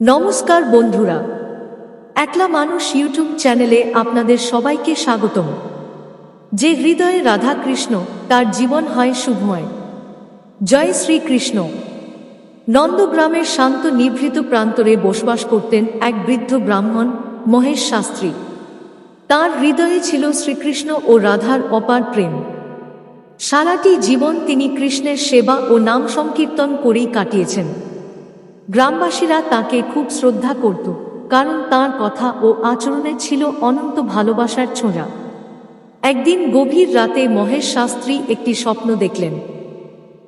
নমস্কার বন্ধুরা। একলা মানুষ ইউটিউব চ্যানেলে আপনাদের সবাইকে স্বাগতম। যে হৃদয়ে রাধা কৃষ্ণ তার জীবন হয় শুভময়। জয় শ্রীকৃষ্ণ। নন্দগ্রামের শান্ত নিভৃত প্রান্তরে বসবাস করতেন এক বৃদ্ধ ব্রাহ্মণ, মহেশ শাস্ত্রী। তার হৃদয়ে ছিল শ্রীকৃষ্ণ ও রাধার অপার প্রেম। সারাটি জীবন তিনি কৃষ্ণের সেবা ও নাম সংকীর্তন করেই কাটিয়েছেন। গ্রামবাসীরা তাকে খুব শ্রদ্ধা করত, কারণ তার কথা ও আচরণে ছিল অনন্ত ভালোবাসার ছোঁড়া একদিন গভীর রাতে মহেশ শাস্ত্রী একটি স্বপ্ন দেখলেন।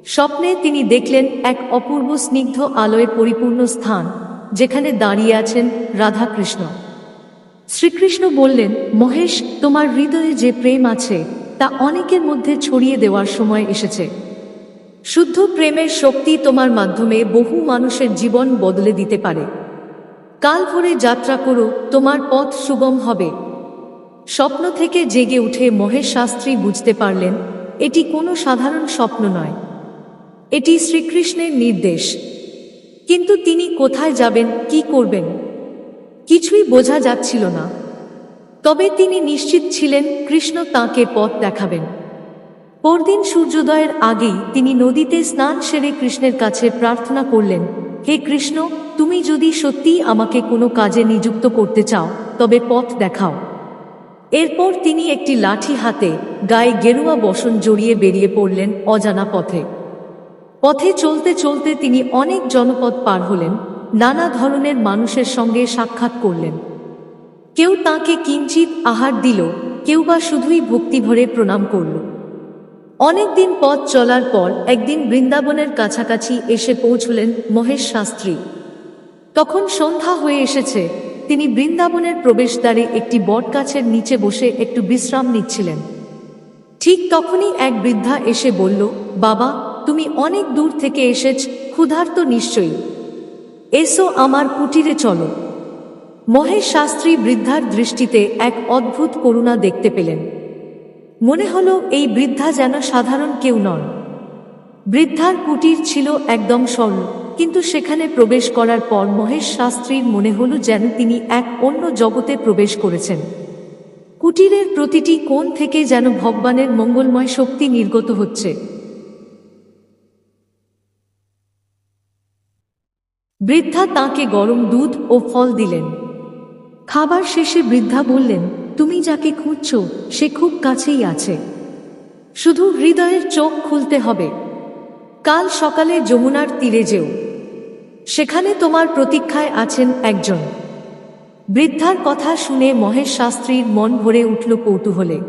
স্বপ্নে তিনি দেখলেন এক অপূর্ব স্নিগ্ধ আলোয় পরিপূর্ণ স্থান, যেখানে দাঁড়িয়ে আছেন রাধাকৃষ্ণ। শ্রীকৃষ্ণ বললেন, মহেশ, তোমার হৃদয়ে যে প্রেম আছে, তা অনেকের মধ্যে ছড়িয়ে দেওয়ার সময় এসেছে। শুদ্ধ প্রেমের শক্তি তোমার মাধ্যমে বহু মানুষের জীবন বদলে দিতে পারে। কাল ভোরে যাত্রা করো, তোমার পথ সুগম হবে। স্বপ্ন থেকে জেগে উঠে মহেশ শাস্ত্রী বুঝতে পারলেন, এটি কোনো সাধারণ স্বপ্ন নয়। এটি শ্রীকৃষ্ণের নির্দেশ। কিন্তু তিনি কোথায় যাবেন, কি করবেন, কিছুই বোঝা যাচ্ছিল না। তবে তিনি নিশ্চিত ছিলেন, কৃষ্ণ তাঁকে পথ দেখাবেন। পরদিন সূর্যোদয়ের আগেই তিনি নদীতে স্নান সেরে কৃষ্ণের কাছে প্রার্থনা করলেন, হে কৃষ্ণ, তুমি যদি সত্যিই আমাকে কোনো কাজে নিযুক্ত করতে চাও, তবে পথ দেখাও এরপর তিনি একটি লাঠি হাতে গায়ে গেরুয়া বসন জড়িয়ে বেরিয়ে পড়লেন অজানা পথে। পথে চলতে চলতে তিনি অনেক জনপদ পার হলেন, নানা ধরনের মানুষের সঙ্গে সাক্ষাৎ করলেন। কেউ তাকে কিঞ্চিত আহার দিল, কেউ বা শুধুই ভক্তি ভরে প্রণাম করল। অনেকদিন পথ চলার পর একদিন বৃন্দাবনের কাছাকাছি এসে পৌঁছলেন মহেশ শাস্ত্রী। তখন সন্ধ্যা হয়ে এসেছে। তিনি বৃন্দাবনের প্রবেশদ্বারে একটি বটগাছের নিচে বসে একটু বিশ্রাম নিচ্ছিলেন। ঠিক তখনই এক বৃদ্ধা এসে বলল, বাবা, তুমি অনেক দূর থেকে এসেছ, ক্ষুধার্ত নিশ্চয়ই। এসো আমার কুটিরে চলো। মহেশ শাস্ত্রী বৃদ্ধার দৃষ্টিতে এক অদ্ভুত করুণা দেখতে পেলেন। মনে হলো এই বৃদ্ধা যেন সাধারণ কেউ নন। বৃদ্ধার কুটির ছিল একদম সরল, কিন্তু সেখানে প্রবেশ করার পর মহেশ শাস্ত্রীর মনে হলো যেন তিনি এক অন্য জগতে প্রবেশ করেছেন। কুটিরের প্রতিটি কোণ থেকে যেন ভগবানের মঙ্গলময় শক্তি নির্গত হচ্ছে। বৃদ্ধা তাকে গরম দুধ ও ফল দিলেন। খাবার শেষে বৃদ্ধা বললেন তুমি যাকে খুঁজছ, সে খুব কাছেই আছে। শুধু হৃদয়ের চোখ খুলতে হবে। কাল সকালে যমুনার তীরে যেও। সেখানে তোমার প্রতীক্ষায় আছেন একজন। বৃদ্ধার কথা শুনে মহেশ শাস্ত্রীর মন ভরে উঠল কৌতূহলে।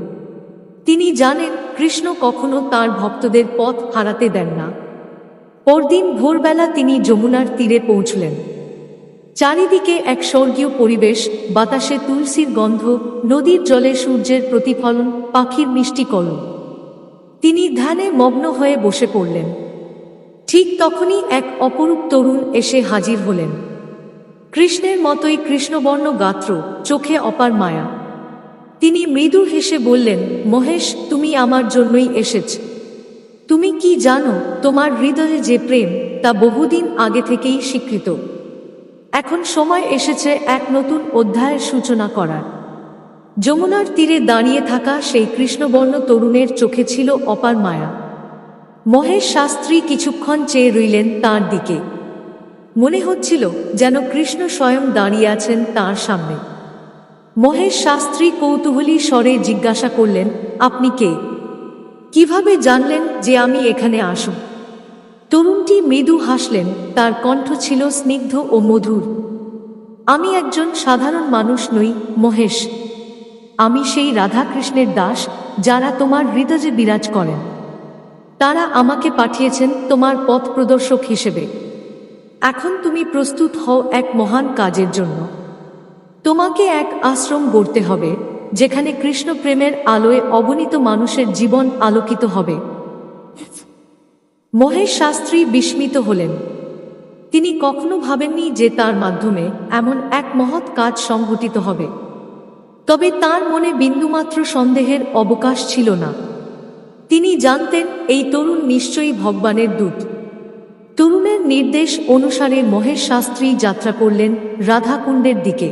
তিনি জানেন কৃষ্ণ কখনো তার ভক্তদের পথ হারাতে দেন না। পরদিন ভোরবেলা তিনি যমুনার তীরে পৌঁছলেন। চারিদিকে এক স্বর্গীয় পরিবেশ, বাতাসে তুলসীর গন্ধ, নদীর জলে সূর্যের প্রতিফলন, পাখির মিষ্টি কলম। তিনি ধ্যানে মগ্ন হয়ে বসে পড়লেন। ঠিক তখনই এক অপরূপ তরুণ এসে হাজির হলেন। কৃষ্ণের মতোই কৃষ্ণবর্ণ গাত্র, চোখে অপার মায়া। তিনি মৃদু হেসে বললেন, মহেশ, তুমি আমার জন্যই এসেছ। তুমি কি জানো, তোমার হৃদয়ে যে প্রেম, তা বহুদিন আগে থেকেই স্বীকৃত। এখন সময় এসেছে এক নতুন অধ্যায়ের সূচনা করার। যমুনার তীরে দাঁড়িয়ে থাকা সেই কৃষ্ণবর্ণ তরুণের চোখে ছিল অপার মায়া। মহেশ শাস্ত্রী কিছুক্ষণ চেয়ে রইলেন তার দিকে। মনে হচ্ছিল যেন কৃষ্ণ স্বয়ং দাঁড়িয়ে আছেন তার সামনে। মহেশ শাস্ত্রী কৌতূহলী স্বরে জিজ্ঞাসা করলেন, আপনি কে? কীভাবে জানলেন যে আমি এখানে আসব? তরুণটি মৃদু হাসলেন, তার কণ্ঠ ছিল স্নিগ্ধ ও মধুর। আমি একজন সাধারণ মানুষ নই, মহেশ। আমি সেই রাধাকৃষ্ণের দাস, যারা তোমার হৃদয়ে বিরাজ করেন। তারা আমাকে পাঠিয়েছেন তোমার পথ প্রদর্শক হিসেবে। এখন তুমি প্রস্তুত হও এক মহান কাজের জন্য। তোমাকে এক আশ্রম গড়তে হবে, যেখানে কৃষ্ণ প্রেমের আলোয় অগণিত মানুষের জীবন আলোকিত হবে। মহেশ শাস্ত্রী বিস্মিত হলেন। তিনি কখনো ভাবেননি যে তার মাধ্যমে এমন এক মহৎ কাজ সংঘটিত হবে। তবে তার মনে বিন্দুমাত্র সন্দেহের অবকাশ ছিল না। তিনি জানতেন, এই তরুণ নিশ্চয়ই ভগবানের দূত। তরুণের নির্দেশ অনুসারে মহেশ শাস্ত্রী যাত্রা করলেন রাধাকুণ্ডের দিকে।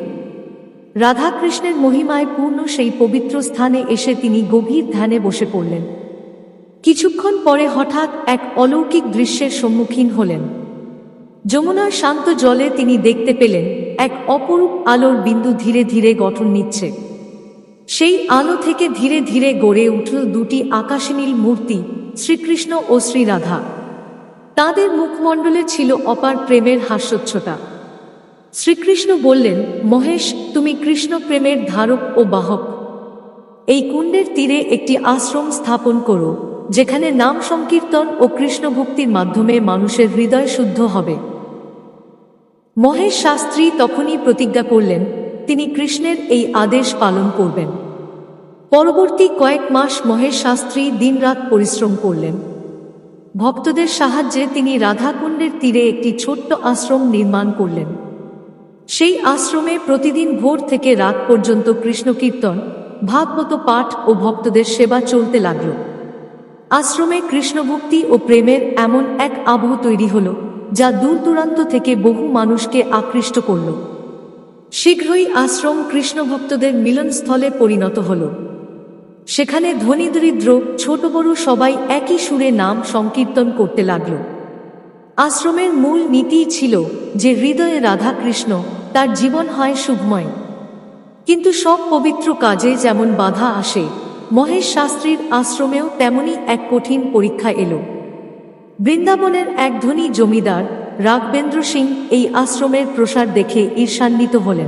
রাধাকৃষ্ণের মহিমায় পূর্ণ সেই পবিত্র স্থানে এসে তিনি গভীর ধ্যানে বসে পড়লেন। কিছুক্ষণ পরে হঠাৎ এক অলৌকিক দৃশ্যের সম্মুখীন হলেন। যমুনার শান্ত জলে তিনি দেখতে পেলেন এক অপরূপ আলোর বিন্দু ধীরে ধীরে গঠন নিচ্ছে। সেই আলো থেকে ধীরে ধীরে গড়ে উঠল দুটি আকাশনীল মূর্তি, শ্রীকৃষ্ণ ও শ্রীরাধা। তাদের মুখমণ্ডলে ছিল অপার প্রেমের হাস্যোচ্ছটা শ্রীকৃষ্ণ বললেন, মহেশ, তুমি কৃষ্ণ প্রেমের ধারক ও বাহক। এই কুণ্ডের তীরে একটি আশ্রম স্থাপন করো। যেখানে নাম সংকীর্তন ও কৃষ্ণ ভক্তির মাধ্যমে মানুষের হৃদয় শুদ্ধ হবে। মহেশ শাস্ত্রী তখনই প্রতিজ্ঞা করলেন, তিনি কৃষ্ণের এই আদেশ পালন করবেন। পরবর্তী কয়েক মাস মহেশ শাস্ত্রী দিনরাত পরিশ্রম করলেন। ভক্তদের সাহায্যে তিনি রাধাকুণ্ডের তীরে একটি ছোট্ট আশ্রম নির্মাণ করলেন। সেই আশ্রমে প্রতিদিন ভোর থেকে রাত পর্যন্ত কৃষ্ণ কীর্তন ভাগবত পাঠ ও ভক্তদের সেবা চলতে লাগল। আশ্রমে কৃষ্ণভক্তি ও প্রেমের এমন এক আবহ তৈরি হল, যা দূর দূরান্ত থেকে বহু মানুষকে আকৃষ্ট করল। শীঘ্রই আশ্রম কৃষ্ণভক্তদের মিলনস্থলে পরিণত হল। সেখানে ধনী দরিদ্র, ছোট বড় সবাই একই সুরে নাম সংকীর্তন করতে লাগল। আশ্রমের মূল নীতি ছিল যে হৃদয়ে রাধা কৃষ্ণ তার জীবন হয় শুভময়। কিন্তু সব পবিত্র কাজে যেমন বাধা আসে মহেশ শাস্ত্রীর আশ্রমেও তেমনি এক কঠিন পরীক্ষা এলো। বৃন্দাবনের এক ধনী জমিদার, রাঘবেন্দ্র সিং, এই আশ্রমের প্রসার দেখে ঈর্ষান্বিত হলেন।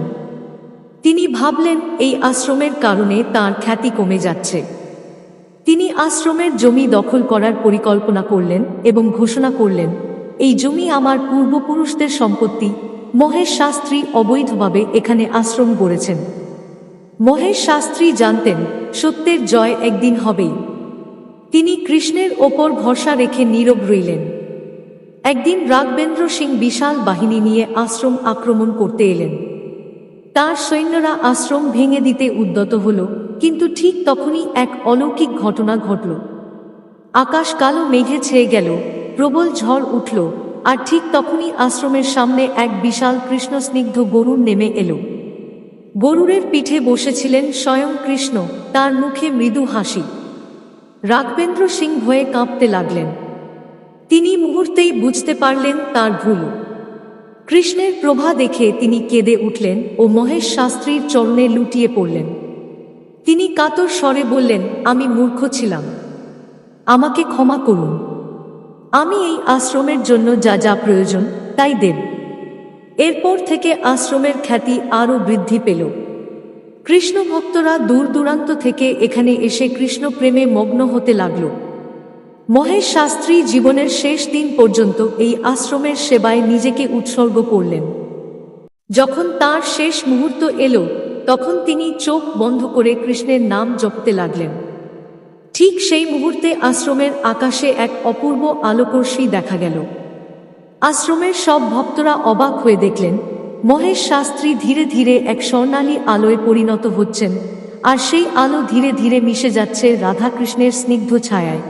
তিনি ভাবলেন, এই আশ্রমের কারণে তার খ্যাতি কমে যাচ্ছে। তিনি আশ্রমের জমি দখল করার পরিকল্পনা করলেন এবং ঘোষণা করলেন, এই জমি আমার পূর্বপুরুষদের সম্পত্তি। মহেশ শাস্ত্রী অবৈধভাবে এখানে আশ্রম গড়েছেন। মহেশ শাস্ত্রী জানতেন, সত্যের জয় একদিন হবেই। তিনি কৃষ্ণের ওপর ভরসা রেখে নীরব রইলেন। একদিন রাঘবেন্দ্র সিং বিশাল বাহিনী নিয়ে আশ্রম আক্রমণ করতে এলেন। তার সৈন্যরা আশ্রম ভেঙে দিতে উদ্যত হল, কিন্তু ঠিক তখনই এক অলৌকিক ঘটনা ঘটল। আকাশ কালো মেঘে ছেয়ে গেল, প্রবল ঝড় উঠল, আর ঠিক তখনই আশ্রমের সামনে এক বিশাল কৃষ্ণস্নিগ্ধ গরুর নেমে এলো। গরুরের পিঠে বসেছিলেন স্বয়ং কৃষ্ণ, তার মুখে মৃদু হাসি। রাঘবেন্দ্র সিং ভয়ে কাঁপতে লাগলেন। তিনি মুহূর্তেই বুঝতে পারলেন তার ভুল। কৃষ্ণের প্রভা দেখে তিনি কেঁদে উঠলেন ও মহেশ শাস্ত্রীর চরণে লুটিয়ে পড়লেন। তিনি কাতর স্বরে বললেন, আমি মূর্খ ছিলাম। আমাকে ক্ষমা করুন। আমি এই আশ্রমের জন্য যা যা প্রয়োজন, তাই দেব। এরপর থেকে আশ্রমের খ্যাতি আরও বৃদ্ধি পেল। কৃষ্ণ ভক্তরা দূর দূরান্ত থেকে এখানে এসে কৃষ্ণ প্রেমে মগ্ন হতে লাগল। মহেশ শাস্ত্রী জীবনের শেষ দিন পর্যন্ত এই আশ্রমের সেবায় নিজেকে উৎসর্গ করলেন। যখন তার শেষ মুহূর্ত এলো, তখন তিনি চোখ বন্ধ করে কৃষ্ণের নাম জপতে লাগলেন। ঠিক সেই মুহূর্তে আশ্রমের আকাশে এক অপূর্ব আলোকর্ষী দেখা গেল। আশ্রমের সব ভক্তরা অবাক হয়ে দেখলেন, মহেশ শাস্ত্রী ধীরে ধীরে এক স্বর্ণালী আলোয় পরিণত হচ্ছেন, আর সেই আলো ধীরে ধীরে মিশে যাচ্ছে রাধাকৃষ্ণের স্নিগ্ধ ছায়ায়।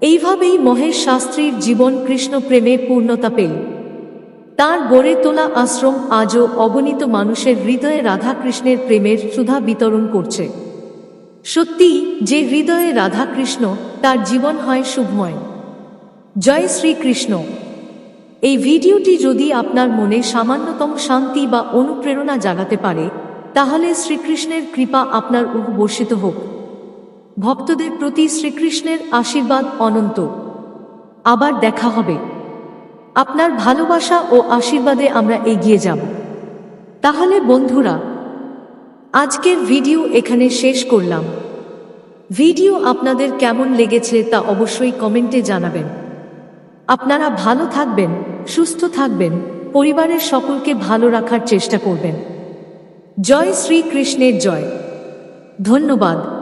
এইভাবেই মহেশ শাস্ত্রীর জীবন কৃষ্ণ প্রেমে পূর্ণতা পেল। তার গড়ে তোলা আশ্রম আজও অগণিত মানুষের হৃদয়ে রাধাকৃষ্ণের প্রেমের সুধা বিতরণ করছে। সত্যি, যে হৃদয়ে রাধাকৃষ্ণ, তার জীবন হয় শুভময়। জয় শ্রীকৃষ্ণ। এই ভিডিওটি যদি আপনার মনে সামান্যতম শান্তি বা অনুপ্রেরণা জাগাতে পারে, তাহলে শ্রীকৃষ্ণের কৃপা আপনার উপবর্ষিত হোক। ভক্তদের প্রতি শ্রীকৃষ্ণের আশীর্বাদ অনন্ত। আবার দেখা হবে। আপনার ভালোবাসা ও আশীর্বাদে আমরা এগিয়ে যাব। তাহলে বন্ধুরা, আজকের ভিডিও এখানে শেষ করলাম। ভিডিও আপনাদের কেমন লেগেছে তা অবশ্যই কমেন্টে জানাবেন। আপনারা ভালো থাকবেন, সুস্থ থাকবেন, পরিবারের সকলকে ভালো রাখার চেষ্টা করবেন। জয় শ্রীকৃষ্ণের জয়। ধন্যবাদ।